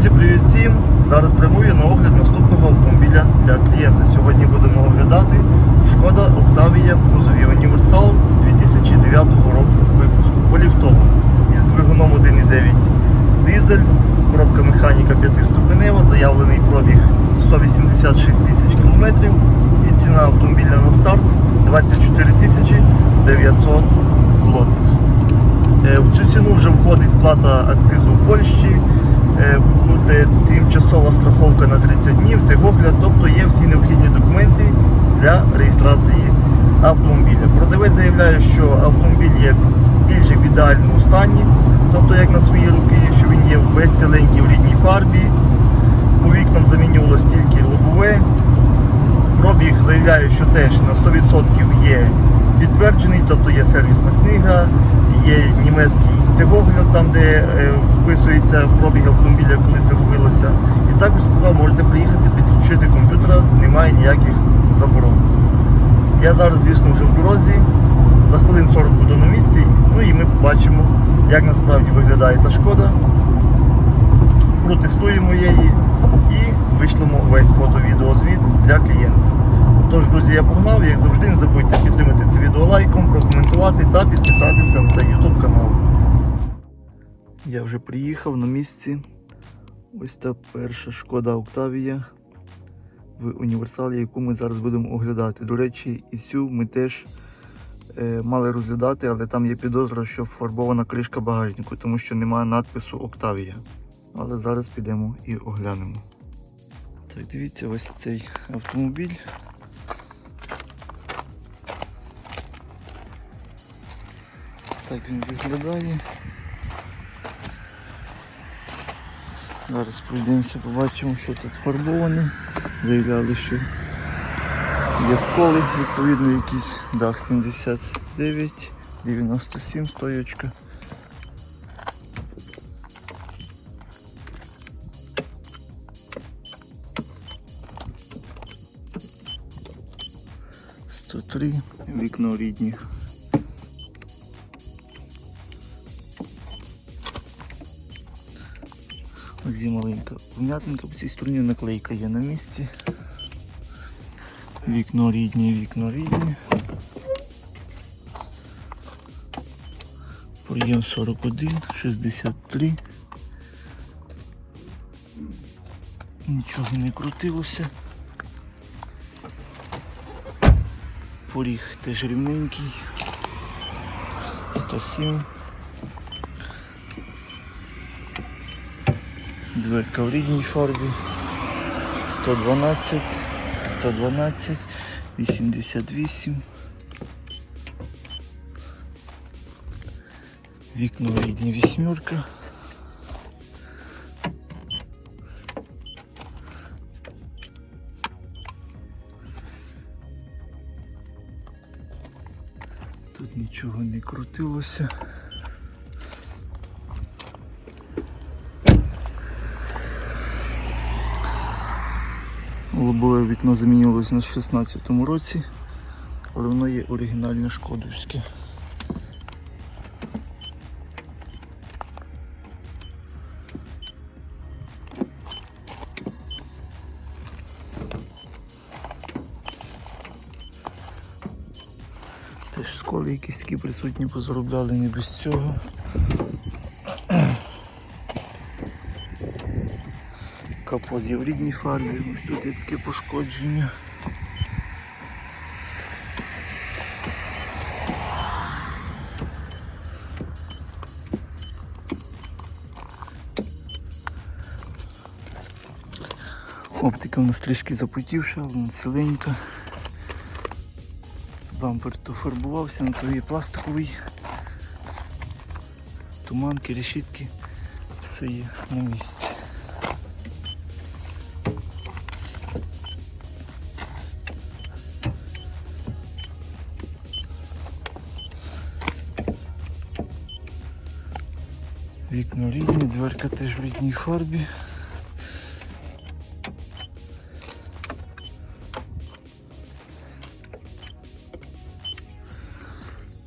Друзі, привіт всім! Зараз прямую на огляд наступного автомобіля для клієнта. Сьогодні будемо оглядати Шкода Octavia в кузові Універсал 2009 року випуску поліфтова із двигуном 1.9 дизель, коробка механіка 5-ступенева, заявлений пробіг 186 тисяч кілометрів і ціна автомобіля на старт 24 тисячі 900 злотих. Е, В цю ціну вже входить сплата акцизу в Польщі, буде тимчасова страховка на 30 днів, техогляд, тобто є всі необхідні документи для реєстрації автомобіля. Продавець заявляє, що автомобіль є більш в ідеальному стані, тобто як на свої руки, що він є весь ціленький в рідній фарбі, по вікнам замінювалось тільки лобове. Пробіг заявляю, що теж на 100% є підтверджений, тобто є сервісна книга, є німецький техогляд, там де е, вписується пробіг автомобіля, коли це робилося. І також сказав, можете приїхати, підключити комп'ютера, немає ніяких заборон. Я зараз, звісно, вже в дорозі, за хвилин 40 буду на місці, ну і ми побачимо, як насправді виглядає та шкода. Протестуємо її і вийшлемо весь фото-відеозвіт для клієнта. Тож, друзі, я погнав, як завжди, не забудьте підтримати це відео лайком, прокоментувати та підписатися на цей YouTube канал. Я вже приїхав на місці. Ось та перша шкода Октавія в універсалі, яку ми зараз будемо оглядати. До речі, і цю ми теж е, мали розглядати, але там є підозра, що фарбована кришка багажнику, тому що немає надпису Октавія. Але зараз підемо і оглянемо. Так, дивіться, ось цей автомобіль. Так він виглядає. Зараз пройдемося, побачимо, що тут фарбоване. Заявляли, що є сколи, відповідно, якийсь дах 79, 97 стоячка. Сто вікно рідні. Ось маленька вм'ятинка по цій стороні, наклейка є на місці. Вікно рідні, вікно рідні. Проєм 41, 63. Нічого не крутилося. Поріг теж рівненький. 107. Дверка в рідній фарбі. 112, 112, 88. Вікно в рідній вісьмерка. Тут нічого не крутилося. Лобове вікно замінювалося на 16-му році, але воно є оригінальне шкодовське. Теж сколи якісь такі присутні позаробляли не без цього. Капот є в рідній фарбі, ось тут є таке пошкодження. Оптика у нас трішки запотівша, вона ціленька. Бампер то фарбувався, на то є пластиковий. Туманки, решітки, все є на місці. Вікно рідні, дверка теж в рідній фарбі.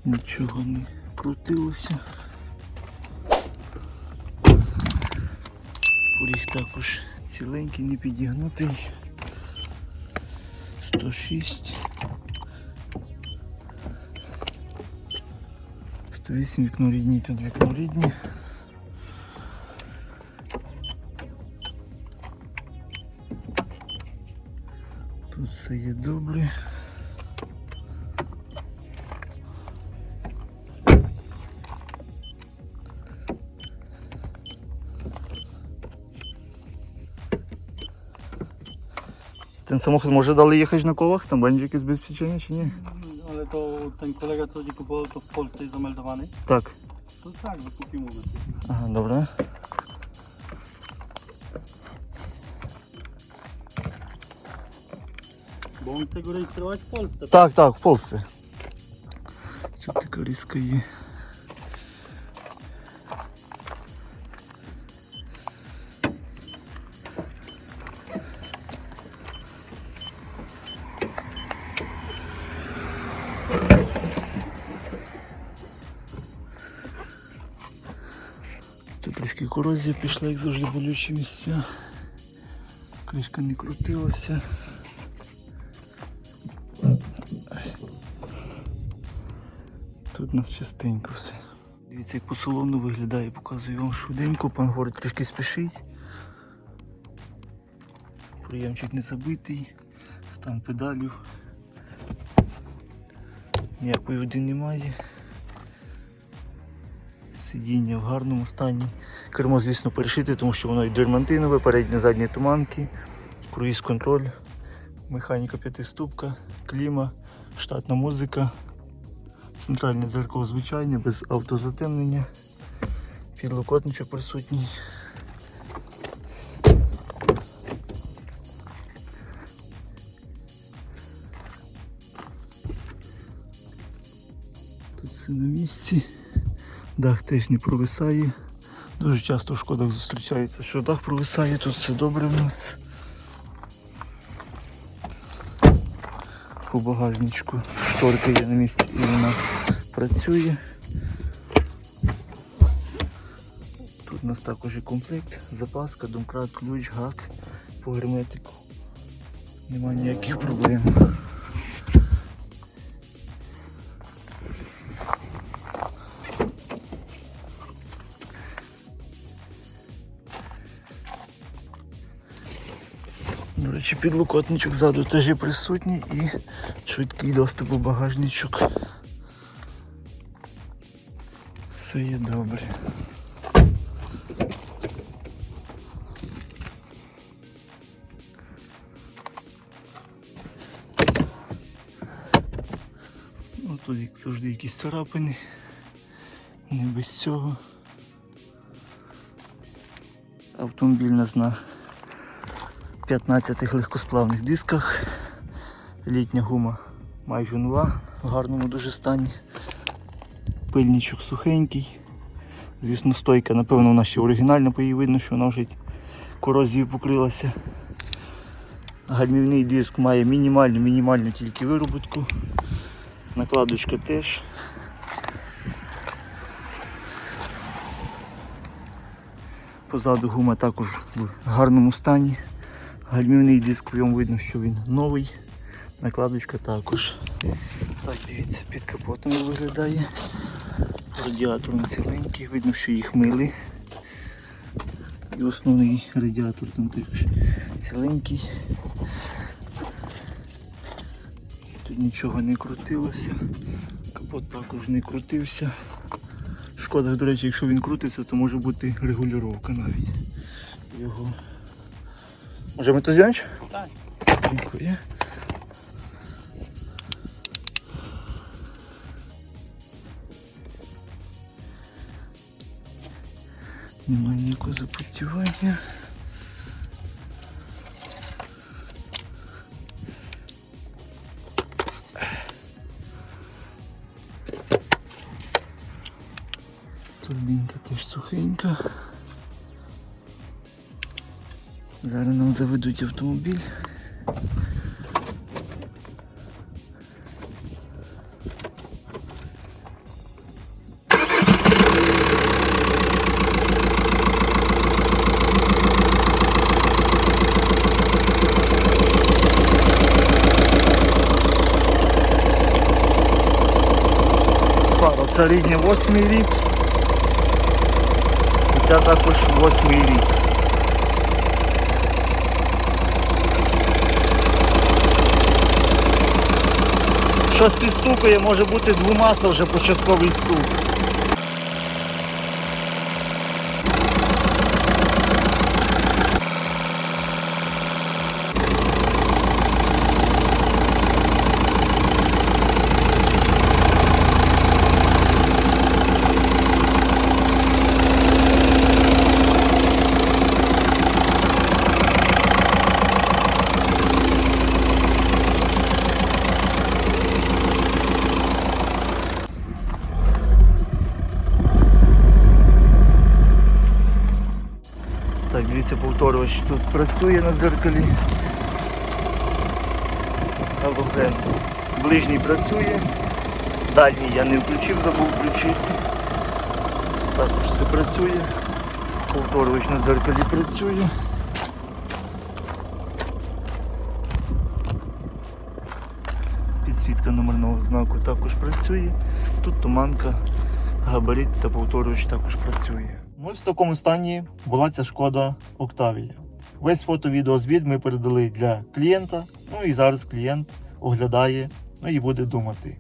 Нічого не крутилося. Поріг також ціленький, не підігнутий. 106. 108 вікно рідні, тут вікно рідні. Тут все є добре. Ten samochód może dalej jechać na kołach? Tam będzie jakieś bezpieczenie czy nie? Ale to ten kolega, co ci kupował, to w Polsce jest zameldowany? Tak. To tak, dopóki mówię. Ага, добре. Bo on chce go rejestrować w Polsce. Так, так, в Polsce. Тут така риска є. Тут трошки корозія пішла, як завжди болючі місця. Кришка не крутилася. У нас частенько все. Дивіться, як по салону виглядає, показую вам швиденько. Пан говорить, трішки спішить. Приємчик не забитий, стан педалів. Ніякої води немає. Сидіння в гарному стані. Кермо, звісно, перешити, тому що воно і дермантинове, передні задні туманки, круїз контроль, механіка п'ятиступка, кліма, штатна музика. Центральне дзеркало звичайне, без автозатемнення. Підлокотничок присутній. Тут все на місці. Дах теж не провисає. Дуже часто в шкодах зустрічається, що дах провисає, тут все добре в нас. По багажничку шторка є на місці і вона працює. Тут у нас також є комплект, запаска, домкрат, ключ, гак по герметику. Нема ніяких проблем. До речі, підлокотничок ззаду теж є присутній і швидкий доступ у багажничок. Все є добре. Ну, тут як завжди якісь царапини. Не без цього. Автомобіль нас на 15 легкосплавних дисках. Літня гума майже нова, в гарному дуже стані. Пильничок сухенький. Звісно, стойка, напевно, вона ще оригінальна, по їй видно, що вона вже корозією покрилася. Гальмівний диск має мінімальну, мінімальну тільки вироботку. Накладочка теж. Позаду гума також в гарному стані. Гальмівний диск в ньому видно, що він новий. Накладочка також. Так, дивіться, під капотом виглядає. Радіатор на ціленький, видно, що їх мили. І основний радіатор там теж ціленький. Тут нічого не крутилося. Капот також не крутився. В шкодах, до речі, якщо він крутиться, то може бути регулювання навіть його. Możemy to wziąć? Tak. Dziękuję. Nie ma ніякого запотівання. Турбінка теж сухенька. Зараз нам заведуть автомобіль. Це рідні восьмий рік. І це також восьмий рік. Щось підстукує, може бути двомаса вже початковий стук. Так, дивіться, повторювач тут працює на зеркалі. Галоген. Ближній працює. Дальній я не включив, забув включити. Також все працює. Повторювач на зеркалі працює. Підсвітка номерного знаку також працює. Тут туманка, габарит та повторювач також працює. Ну, ось в такому стані була ця шкода Октавія. Весь фото-відеозвіт ми передали для клієнта. Ну і зараз клієнт оглядає ну і буде думати.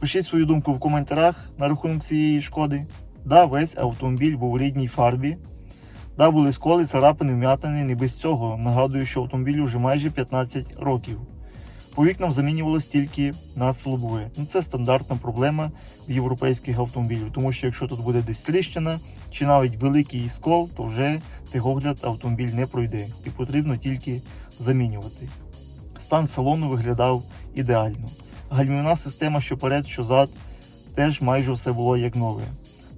Пишіть свою думку в коментарях на рахунок цієї шкоди. Да, весь автомобіль був у рідній фарбі. Да, були сколи, царапини, вм'ятини, не без цього. Нагадую, що автомобілю вже майже 15 років. По вікнам замінювалось тільки на лобове. Ну це стандартна проблема в європейських автомобілів, тому що якщо тут буде десь тріщина чи навіть великий скол, то вже техогляд автомобіль не пройде і потрібно тільки замінювати. Стан салону виглядав ідеально. Гальмівна система, що перед, що зад, теж майже все було як нове.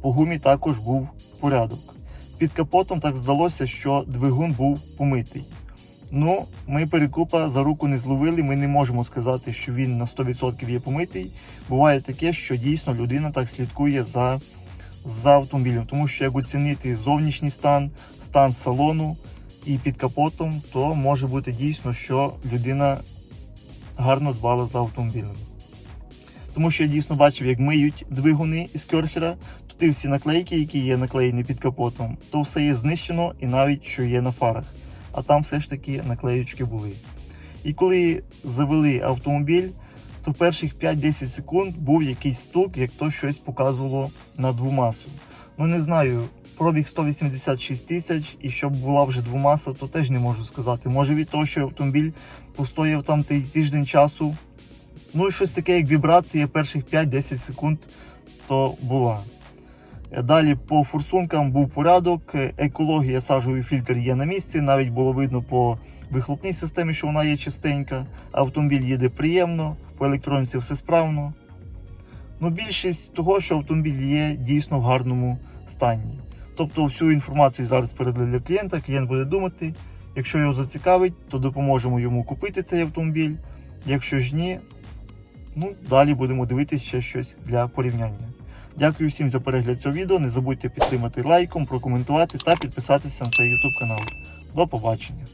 По гумі також був порядок. Під капотом так здалося, що двигун був помитий. Ну, ми перекупа за руку не зловили, ми не можемо сказати, що він на 100% є помитий. Буває таке, що дійсно людина так слідкує за, за автомобілем, тому що як оцінити зовнішній стан, стан салону і під капотом, то може бути дійсно, що людина гарно дбала за автомобілем. Тому що я дійсно бачив, як миють двигуни із керхера, то ті всі наклейки, які є наклеєні під капотом, то все є знищено і навіть що є на фарах. А там все ж таки наклеючки були. І коли завели автомобіль, то перших 5-10 секунд був якийсь стук, як то щось показувало на двомасу. Ну не знаю, пробіг 186 тисяч, і щоб була вже двомаса, то теж не можу сказати. Може від того, що автомобіль постояв там тиждень часу. Ну і щось таке, як вібрація перших 5-10 секунд, то була. Е, Далі по форсункам був порядок, е, екологія, сажовий фільтр є на місці. Навіть було видно по вихлопній системі, що вона є чистенька. Автомобіль їде приємно, по електроніці все справно. Ну, більшість того, що автомобіль є дійсно в гарному стані. Тобто всю інформацію зараз передали для клієнта, клієнт буде думати. Якщо його зацікавить, то допоможемо йому купити цей автомобіль. Якщо ж ні, ну далі будемо дивитися ще щось для порівняння. Дякую всім за перегляд цього відео. Не забудьте підтримати лайком, прокоментувати та підписатися на цей YouTube канал. До побачення!